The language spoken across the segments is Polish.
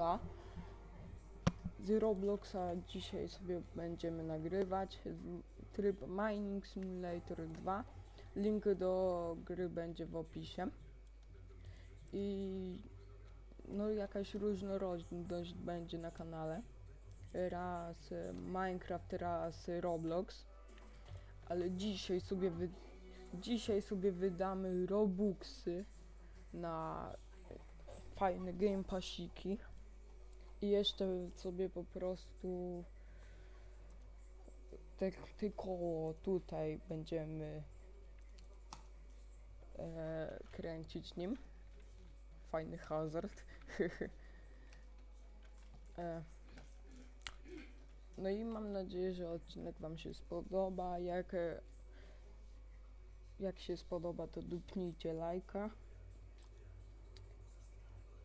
Robloxa. Z Robloxa dzisiaj sobie będziemy nagrywać tryb Mining Simulator 2. Link do gry będzie w opisie. I no jakaś różnorodność będzie na kanale. Raz e, Minecraft, raz e, Roblox. Ale dzisiaj sobie wy, dzisiaj sobie wydamy Robuxy na fajne game passiki. I jeszcze sobie po prostu tak tylko tutaj będziemy e, kręcić nim. Fajny hazard. e, no i mam nadzieję, że odcinek Wam się spodoba. Jak, e, jak się spodoba, to dupnijcie lajka.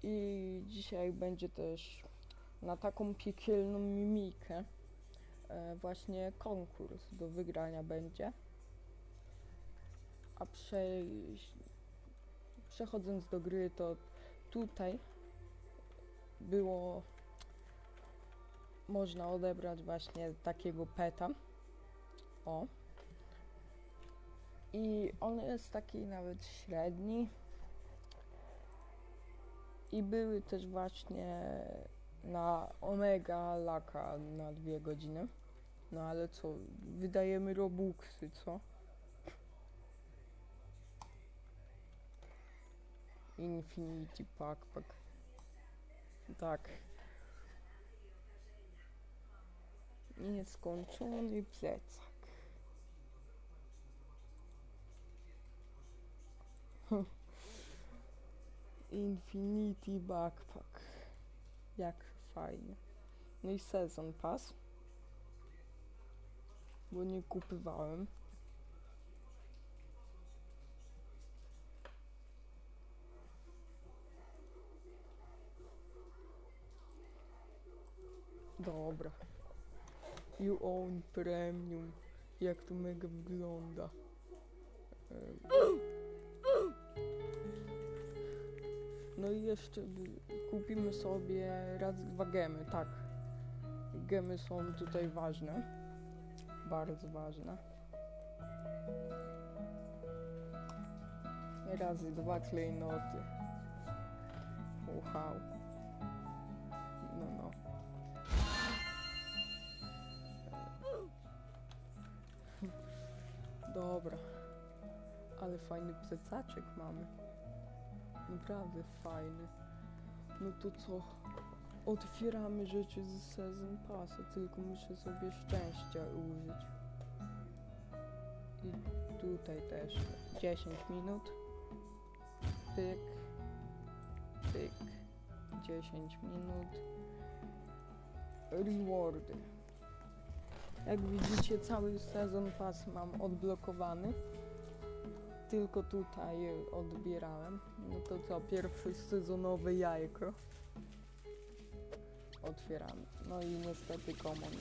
I dzisiaj będzie też na taką piekielną mimikę e, właśnie konkurs do wygrania będzie. A przejść, przechodząc do gry, to tutaj było można odebrać właśnie takiego peta. O. I on jest taki nawet średni. I były też właśnie na Omega Laka na dwie godziny. No ale co, wydajemy Robuxy, co? Infinity Backpack. Tak. Nieskończony plecak. Infinity Backpack. Jak fajnie. No i sezon pas. Bo nie kupywałem. Dobra. You own premium. Jak to mega wygląda. No i jeszcze kupimy sobie raz dwa gemy, tak. Gemy są tutaj ważne. Bardzo ważne. Razy dwa klejnoty. Wow. No, no. Dobra. Ale fajny plecaczek mamy. Naprawdę fajny. No to co? Otwieramy rzeczy z Season Passa, tylko muszę sobie szczęścia użyć. I tutaj też 10 minut. Pyk. Pyk. 10 minut. Rewardy. Jak widzicie, cały sezon pas mam odblokowany. Tylko tutaj odbierałem. No to co, pierwsze sezonowe jajko. Otwieramy. No i niestety common.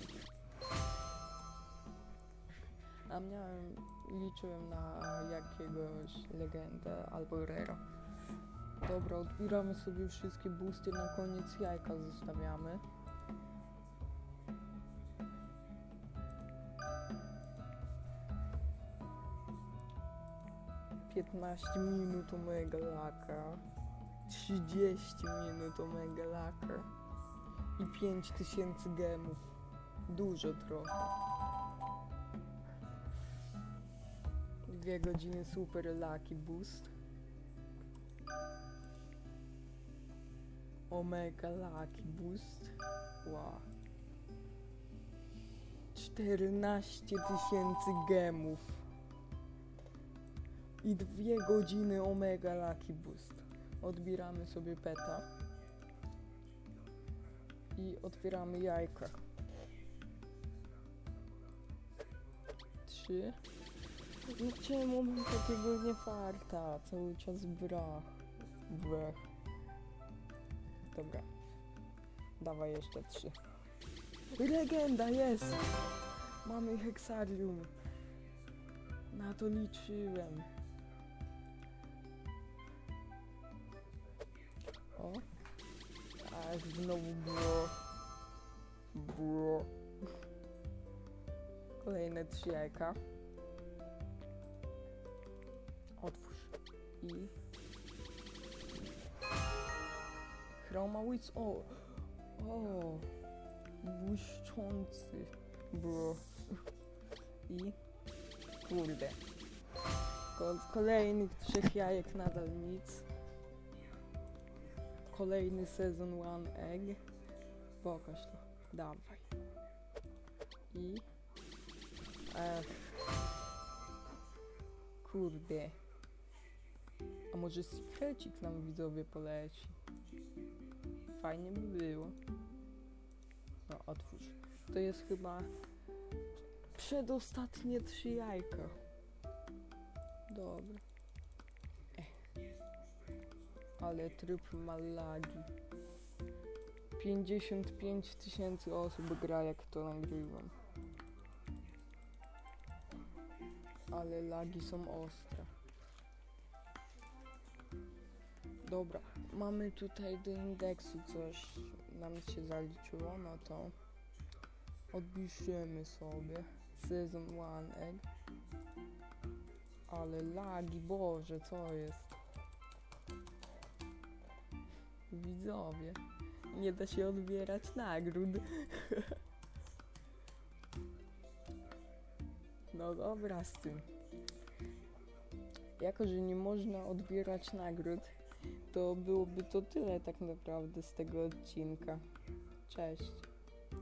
A miałem, liczyłem na jakiegoś legendę albo rero. Dobra, odbieramy sobie wszystkie boosty, na koniec jajka zostawiamy. Piętnaście minut omega laka. 30 minut omega laka. I 5000 gemów. Dużo trochę. Dwie godziny super lucky boost. Omega lucky boost. Wow. 14 tysięcy gemów. I dwie godziny omega lucky boost. Odbieramy sobie peta. I otwieramy jajka. Trzy. No czemu mam takiego niefarta? Cały czas brach. Brach. Dobra. Dawaj jeszcze trzy. Legenda jest! Mamy heksarium. Na to liczyłem. O. Ach, znowu było. Było. Kolejne trzy jajka. Otwórz. I... Chromawic. O! O! Błyszczący. Bro. I... Kurde. Z kolejnych trzech jajek nadal nic. Kolejny sezon One Egg. Pokaż to. Dawaj. I... Ech. Kurde. A może secrecik nam widzowie poleci? Fajnie by było. No, otwórz. To jest chyba przedostatnie trzy jajka. Dobra. Ale tryb ma lagi. 55 tysięcy osób gra jak to nagrywam. Ale lagi są ostre. Dobra, mamy tutaj do indeksu coś nam się zaliczyło, no to odpiszemy sobie Season 1 Egg. Ale lagi, Boże, co jest? Widzowie, nie da się odbierać nagród. No dobra z tym. Jako, że nie można odbierać nagród, to byłoby to tyle tak naprawdę z tego odcinka. Cześć.